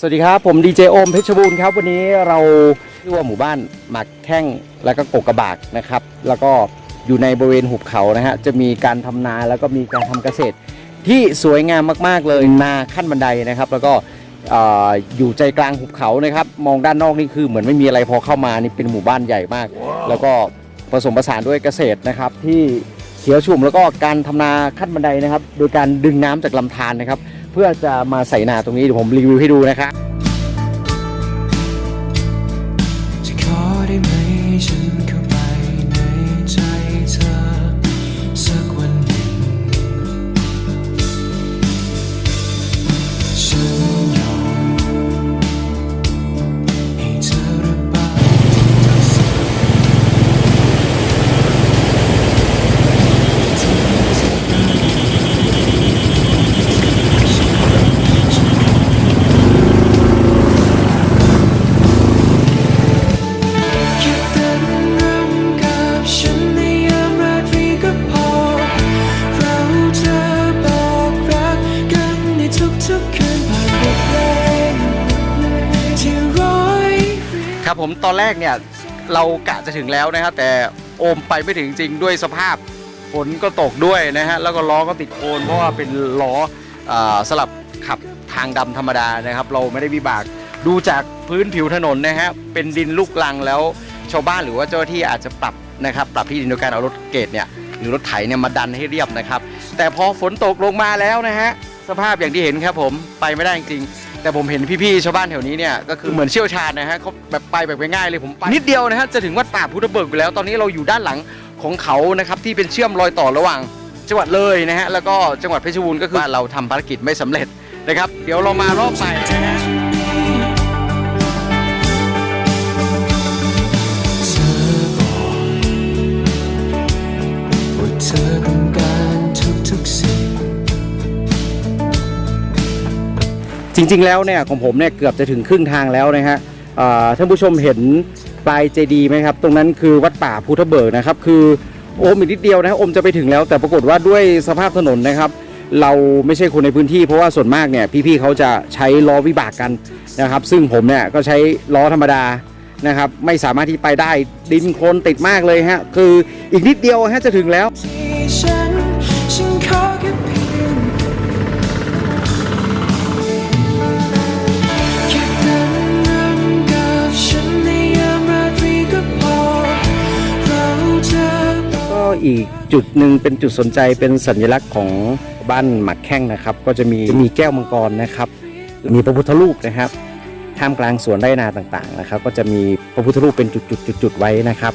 สวัสดีครับ ผมดีเจโอมเพชรบูรณ์ครับ วันนี้เราชื่อว่าหมู่บ้านหมักแข้งแล้วก็กกกระบากนะครับ แล้วก็อยู่ในบริเวณหุบเขานะฮะจะมีการทำนาแล้วก็มีการทำเกษตร ที่สวยงามมาก ๆ เลยนาขั้นบันไดนะครับ แล้วก็เอ่ออยู่ใจกลางหุบเขานะครับ มองด้านนอกนี่คือเหมือนไม่มีอะไรพอเข้ามานี่เป็นหมู่บ้านใหญ่มาก แล้วก็ผสมผสานด้วยเกษตรนะครับ ที่เขียวชุ่มแล้วก็การทำนาขั้นบันไดนะครับ โดยการดึงน้ำจากลำธารนะครับ เพื่อจะมาใส่นาตรงนี้เดี๋ยวผมรีวิวให้ดูนะครับจะขอได้ไหมฉัน ครับผมตอนแรกเนี่ยเรากะจะถึงแล้วนะครับแต่โอมไปไม่ถึงจริงด้วยสภาพฝนก็ตกด้วยนะฮะแล้วก็ล้อก็ติดโคลนเพราะว่าเป็นล้ออสลับขับทางดำธรรมดานะครับ เราไม่ได้วิบากดูจากพื้นผิวถนนนะฮะเป็นดินลูกลังแล้วชาวบ้านหรือว่าเจ้าที่อาจจะปรับนะครับปรับที่ดินโดยการเอารถเกตเนี่ยหรือรถไถเนี่ยมาดันให้เรียบนะครับ แต่พอฝนตกลงมาแล้วนะฮะสภาพอย่างที่เห็นครับผมไปไม่ได้จริง แต่ผมเห็นพี่ๆชาวบ้านแถวนี้เนี่ยก็คือเหมือนเชี่ยวชาญนะฮะเขาแบบไปแบบง่ายๆเลยผมไปนิดเดียวนะฮะจะถึงวัดป่าพุทธเบิกอยู่แล้ว ตอนนี้เราอยู่ด้านหลังของเขานะครับที่เป็นเชื่อมรอยต่อระหว่าง จังหวัดเลยนะฮะแล้วก็จังหวัดเพชรบูรณ์ก็คือว่าเราทำภารกิจไม่สำเร็จนะครับ เดี๋ยวเรามารอบใหม่นะฮะ จริง ๆ แล้วเนี่ยของผมเนี่ยเกือบจะถึงครึ่งทางแล้วนะฮะท่านผู้ชมเห็นปลายเจดีไหมครับ ตรงนั้นคือวัดป่าพุทธเบิกนะครับ คือโอมอีกนิดเดียวนะฮะโอมจะไปถึงแล้ว แต่ปรากฏว่าด้วยสภาพถนนนะครับ เราไม่ใช่คนในพื้นที่เพราะว่าส่วนมากเนี่ยพี่ๆเขาจะใช้ล้อวิบากกันนะครับ ซึ่งผมเนี่ยก็ใช้ล้อธรรมดานะครับ ไม่สามารถที่ไปได้ดินโคลนติดมากเลยฮะคืออีกนิดเดียวฮะจะถึงแล้ว อีกจุดหนึ่งเป็นจุดสนใจเป็นสัญลักษณ์ของบ้านหมักแข้งนะครับ ก็จะมีมีแก้วมังกรนะครับ มีพระพุทธรูปนะครับท่ามกลางสวนไร่นาต่างๆนะครับ ก็จะมีพระพุทธรูปเป็นจุดๆๆๆไว้นะครับ